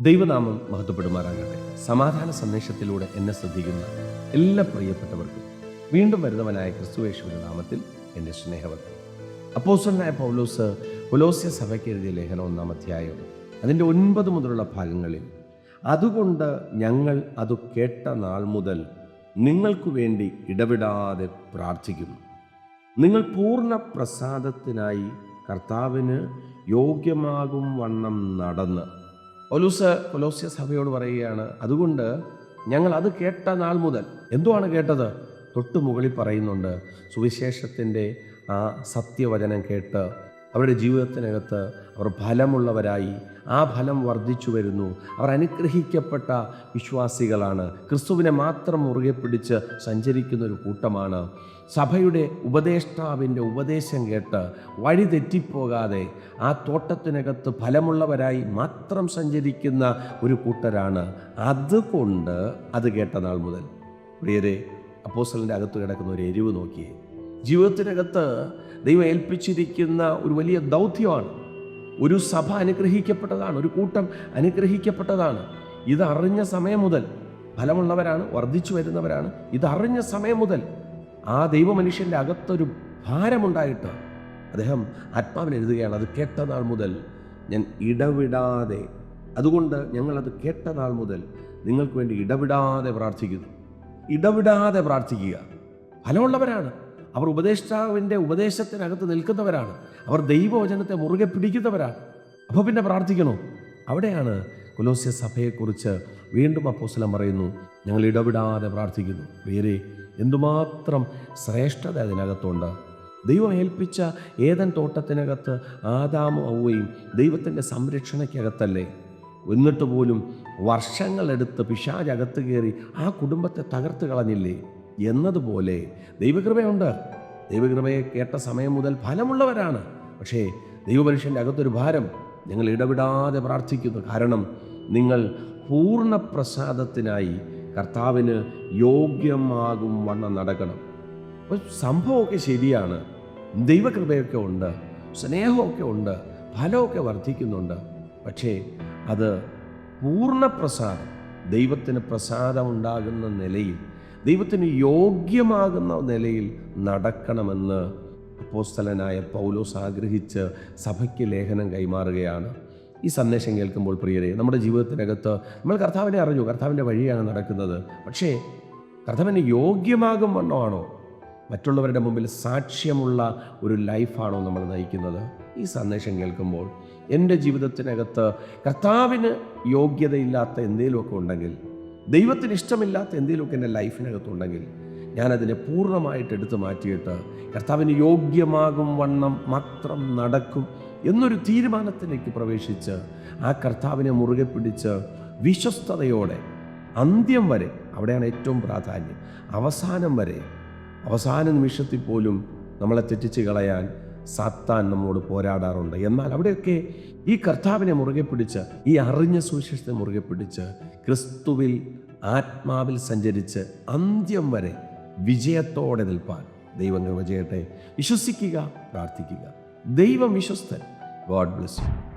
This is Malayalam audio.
ദൈവനാമം മഹത്വപ്പെടുമാറാകട്ടെ. സമാധാന സന്ദേശത്തിലൂടെ എന്നെ ശ്രദ്ധിക്കുന്ന എല്ലാ പ്രിയപ്പെട്ടവർക്കും വീണ്ടും വരുന്നവനായ ക്രിസ്തുവേശുവിന്റെ നാമത്തിൽ എന്റെ സ്നേഹവർക്ക് അപ്പോസ്റ്റലനായ പൗലോസ് കൊലോസ്യ സഭയ്ക്ക് എഴുതിയ ലേഖനം ഒന്നാം അധ്യായം അതിന്റെ ഒൻപത് മുതലുള്ള ഭാഗങ്ങളിൽ അതുകൊണ്ട് ഞങ്ങൾ അത് കേട്ട നാൾ മുതൽ നിങ്ങൾക്കു വേണ്ടി ഇടപെടാതെ പ്രാർത്ഥിക്കുന്നു. നിങ്ങൾ പൂർണ പ്രസാദത്തിനായി കർത്താവിന് യോഗ്യമാകും വണ്ണം നടന്ന് ഒലൂസ് കൊലോസ്യ സഭയോട് പറയുകയാണ് അതുകൊണ്ട് ഞങ്ങൾ അത് കേട്ട നാൾ മുതൽ എന്തുവാണ് കേട്ടത്? തൊട്ടു മുകളിൽ പറയുന്നുണ്ട് സുവിശേഷത്തിന്റെ ആ സത്യവചനം കേട്ട് അവരുടെ ജീവിതത്തിനകത്ത് അവർ ഫലമുള്ളവരായി ആ ഫലം വർദ്ധിച്ചു വരുന്നു. അവർ അനുഗ്രഹിക്കപ്പെട്ട വിശ്വാസികളാണ്. ക്രിസ്തുവിനെ മാത്രം മുറുകെ പിടിച്ച് സഞ്ചരിക്കുന്ന ഒരു കൂട്ടമാണ്. സഭയുടെ ഉപദേഷ്ടാവിന്റെ ഉപദേശം കേട്ട് വഴി തെറ്റിപ്പോകാതെ ആ തോട്ടത്തിനകത്ത് ഫലമുള്ളവരായി മാത്രം സഞ്ചരിക്കുന്ന ഒരു കൂട്ടരാണ്. അതുകൊണ്ട് അത് കേട്ട നാൾ മുതൽ. പ്രിയരെ അപ്പോസ്റ്റലിന്റെ അകത്ത് കിടക്കുന്ന ഒരു എരിവ് നോക്കിയേ. ജീവിതത്തിനകത്ത് ദൈവം ഏൽപ്പിച്ചിരിക്കുന്ന ഒരു വലിയ ദൗത്യമാണ്. ഒരു സഭ അനുഗ്രഹിക്കപ്പെട്ടതാണ് ഒരു കൂട്ടം അനുഗ്രഹിക്കപ്പെട്ടതാണ്. ഇതറിഞ്ഞ സമയം മുതൽ ഫലമുള്ളവരാണ് വർദ്ധിച്ചു വരുന്നവരാണ്. ഇതറിഞ്ഞ സമയം മുതൽ ആ ദൈവമനുഷ്യന്റെ അകത്തൊരു ഭാരമുണ്ടായിട്ട് അദ്ദേഹം ആത്മാവിൽ എഴുതുകയാണ് അത് കേട്ട നാൾ മുതൽ ഞാൻ ഇടവിടാതെ. അതുകൊണ്ട് ഞങ്ങളത് കേട്ട നാൾ മുതൽ നിങ്ങൾക്ക് വേണ്ടി ഇടവിടാതെ പ്രാർത്ഥിക്കുന്നു. ഇടവിടാതെ പ്രാർത്ഥിക്കുക. ഫലമുള്ളവരാണ്. അവർ ഉപദേഷ്ടാവിന്റെ ഉപദേശത്തിനകത്ത് നിൽക്കുന്നവരാണ്. അവർ ദൈവവചനത്തെ മുറുകെ പിടിക്കുന്നവരാണ്. അപ്പോൾ പിന്നെ പ്രാർത്ഥിക്കണോ? അവിടെയാണ് കൊലോസ്യ സഭയെക്കുറിച്ച് വീണ്ടും അപ്പോസ്ലം പറയുന്നു. ഞങ്ങൾ ഇടപെടാതെ പ്രാർത്ഥിക്കുന്നു. വേറെ എന്തുമാത്രം ശ്രേഷ്ഠത അതിനകത്തുണ്ട്. ദൈവം ഏൽപ്പിച്ച ഏതൻ തോട്ടത്തിനകത്ത് ആദാമും ഔവയും ദൈവത്തിന്റെ സംരക്ഷണയ്ക്കകത്തല്ലേ? എന്നിട്ട് പോലും വർഷങ്ങളെടുത്ത് പിശാജകത്ത് കയറി ആ കുടുംബത്തെ തകർത്ത് കളഞ്ഞില്ലേ? എന്നതുപോലെ ദൈവകൃപയുണ്ട്. ദൈവകൃപയെ കേട്ട സമയം മുതൽ ഫലമുള്ളവരാണ്. പക്ഷേ ദൈവപരുഷന്റെ അകത്തൊരു ഭാരം ഞങ്ങൾ ഇടപെടാതെ പ്രാർത്ഥിക്കുന്നു. കാരണം നിങ്ങൾ പൂർണ പ്രസാദത്തിനായി കർത്താവിന് യോഗ്യമാകും വണ്ണം നടക്കണം. അപ്പോൾ സംഭവമൊക്കെ ശരിയാണ്. ദൈവകൃപയൊക്കെ ഉണ്ട് സ്നേഹമൊക്കെ ഉണ്ട് ഫലമൊക്കെ വർദ്ധിക്കുന്നുണ്ട്. പക്ഷേ അത് പൂർണ പ്രസാദം ദൈവത്തിന് പ്രസാദമുണ്ടാകുന്ന നിലയിൽ ദൈവത്തിന് യോഗ്യമാകുന്ന നിലയിൽ നടക്കണമെന്ന് അപ്പോസ്തലനായ പൗലോസ് ആഗ്രഹിച്ച് സഭയ്ക്ക് ലേഖനം കൈമാറുകയാണ്. ഈ സന്ദേശം കേൾക്കുമ്പോൾ പ്രിയരെ നമ്മുടെ ജീവിതത്തിനകത്ത് നമ്മൾ കർത്താവിനെ അറിഞ്ഞു കർത്താവിന്റെ വഴിയാണ് നടക്കുന്നത്. പക്ഷേ കർത്താവിന് യോഗ്യമാകും വണ്ണമാണോ? മറ്റുള്ളവരുടെ മുമ്പിൽ സാക്ഷ്യമുള്ള ഒരു ലൈഫാണോ നമ്മൾ നയിക്കുന്നത്? ഈ സന്ദേശം കേൾക്കുമ്പോൾ എന്റെ ജീവിതത്തിനകത്ത് കർത്താവിന് യോഗ്യതയില്ലാത്ത എന്തെങ്കിലുമൊക്കെ ഉണ്ടെങ്കിൽ ദൈവത്തിന് ഇഷ്ടമില്ലാത്ത എന്തെങ്കിലുമൊക്കെ എന്റെ ലൈഫിനകത്തുണ്ടെങ്കിൽ ഞാനതിനെ പൂർണമായിട്ട് എടുത്തു മാറ്റിയിട്ട് കർത്താവിന് യോഗ്യമാകും വണ്ണം മാത്രം നടക്കും എന്നൊരു തീരുമാനത്തിലേക്ക് പ്രവേശിച്ച് ആ കർത്താവിനെ മുറുകെ പിടിച്ച് വിശ്വസ്തയോടെ അന്ത്യം വരെ അവിടെയാണ് ഏറ്റവും പ്രാധാന്യം അവസാനം വരെ അവസാന നിമിഷത്തിൽ പോലും നമ്മളെ തെറ്റിച്ച് കളയാൻ സാത്താൻ നമ്മോട് പോരാടാറുണ്ട്. എന്നാൽ അവിടെയൊക്കെ ഈ കർത്താവിനെ മുറുകെ പിടിച്ച് ഈ അറിഞ്ഞ സുവിശേഷത്തെ മുറുകെ പിടിച്ച് ക്രിസ്തുവിൽ ആത്മാവിൽ സഞ്ചരിച്ച് അന്ത്യം വരെ വിജയത്തോടെ നിൽപ്പാൻ ദൈവങ്ങൾ വിജയട്ടെ വിശ്വസിക്കുക പ്രാർത്ഥിക്കുക. ദൈവം വിശ്വസ്തൻ. God bless you.